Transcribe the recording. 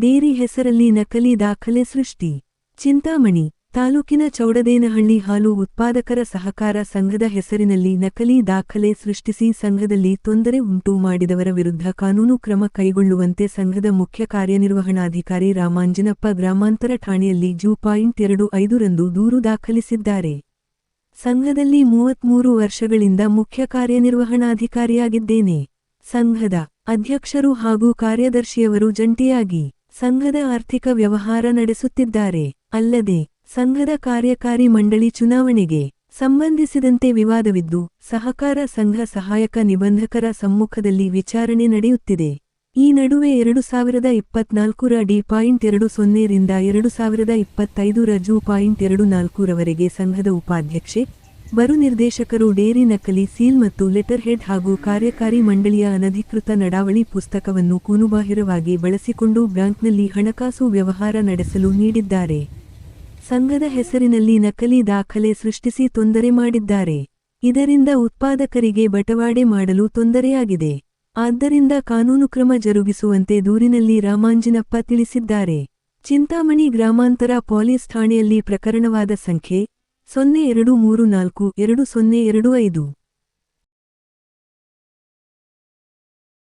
Dairy ಹೆಸರಲ್ಲಿ ನಕಲಿ ದಾಖಲೆ ಸೃಷ್ಟಿ. ಚಿಂತಾಮಣಿ, ತಾಲೂಕಿನ ಚೌಡದೇನಹಳ್ಳಿ ಹಾಲು ಉತ್ಪಾದಕರ ಸಹಕಾರ ಸಂಘದ ಹೆಸರಿನಲ್ಲಿ ನಕಲಿ ದಾಖಲೆ ಸೃಷ್ಟಿಸಿ ಸಂಘದಲ್ಲಿ ತೊಂದರೆ ಉಂಟು ಮಾಡಿದವರ ವಿರುದ್ಧ ಕಾನೂನು ಕ್ರಮ ಕೈಗೊಳ್ಳುವಂತೆ ಸಂಘದ ಮುಖ್ಯ ಕಾರ್ಯನಿರ್ವಹಣಾಧಿಕಾರಿ ರಾಮಾಂಜನಪ್ಪ ಗ್ರಾಮಾಂತರ ಠಾಣೆಯಲ್ಲಿ ಜೂ ಪಾಯಿಂಟ್ ಎರಡು ಐದರಂದು ದೂರು ದಾಖಲಿಸಿದ್ದಾರೆ. ಸಂಘದಲ್ಲಿ ಮೂವತ್ಮೂರು ವರ್ಷಗಳಿಂದ ಮುಖ್ಯ ಕಾರ್ಯನಿರ್ವಹಣಾಧಿಕಾರಿಯಾಗಿದ್ದೇನೆ. ಸಂಘದ ಅಧ್ಯಕ್ಷರು ಹಾಗೂ ಕಾರ್ಯದರ್ಶಿಯವರು ಜಂಟಿಯಾಗಿ ಸಂಘದ ಆರ್ಥಿಕ ವ್ಯವಹಾರ ನಡೆಸುತ್ತಿದ್ದಾರೆ. ಅಲ್ಲದೆ, ಸಂಘದ ಕಾರ್ಯಕಾರಿ ಮಂಡಳಿ ಚುನಾವಣೆಗೆ ಸಂಬಂಧಿಸಿದಂತೆ ವಿವಾದವಿದ್ದು, ಸಹಕಾರ ಸಂಘ ಸಹಾಯಕ ನಿಬಂಧಕರ ಸಮ್ಮುಖದಲ್ಲಿ ವಿಚಾರಣೆ ನಡೆಯುತ್ತಿದೆ. ಈ ನಡುವೆ ಎರಡು ಸಾವಿರದ ಇಪ್ಪತ್ನಾಲ್ಕರ ಡಿ ಪಾಯಿಂಟ್ ಎರಡು ಸೊನ್ನೆರಿಂದ ಎರಡು ಸಾವಿರದ ಇಪ್ಪತ್ತೈದರ ಜೂ ಪಾಯಿಂಟ್ ಎರಡು ನಾಲ್ಕರವರೆಗೆ ಸಂಘದ ಉಪಾಧ್ಯಕ್ಷೆ ಬರು ನಿರ್ದೇಶಕರು ಡೇರಿ ನಕಲಿ ಸೀಲ್ ಮತ್ತು ಲೆಟರ್ ಹೆಡ್ ಹಾಗೂ ಕಾರ್ಯಕಾರಿ ಮಂಡಳಿಯ ಅನಧಿಕೃತ ನಡಾವಳಿ ಪುಸ್ತಕವನ್ನು ಕೂನುಬಾಹಿರವಾಗಿ ಬಳಸಿಕೊಂಡು ಬ್ಯಾಂಕ್ನಲ್ಲಿ ಹಣಕಾಸು ವ್ಯವಹಾರ ನಡೆಸಲು ನೀಡಿದ್ದಾರೆ. ಸಂಘದ ಹೆಸರಿನಲ್ಲಿ ನಕಲಿ ದಾಖಲೆ ಸೃಷ್ಟಿಸಿ ತೊಂದರೆ ಮಾಡಿದ್ದಾರೆ. ಇದರಿಂದ ಉತ್ಪಾದಕರಿಗೆ ಬಟವಾಡೆ ಮಾಡಲು ತೊಂದರೆಯಾಗಿದೆ. ಆದ್ದರಿಂದ ಕಾನೂನು ಕ್ರಮ ಜರುಗಿಸುವಂತೆ ದೂರಿನಲ್ಲಿ ರಾಮಾಂಜಿನಪ್ಪ ತಿಳಿಸಿದ್ದಾರೆ. ಚಿಂತಾಮಣಿ ಗ್ರಾಮಾಂತರ ಪೊಲೀಸ್ ಠಾಣೆಯಲ್ಲಿ ಪ್ರಕರಣವಾದ ಸಂಖ್ಯೆ ಸೊನ್ನೆ ಎರಡು ಮೂರು ನಾಲ್ಕು ಎರಡು ಸೊನ್ನೆ ಎರಡು ಐದು.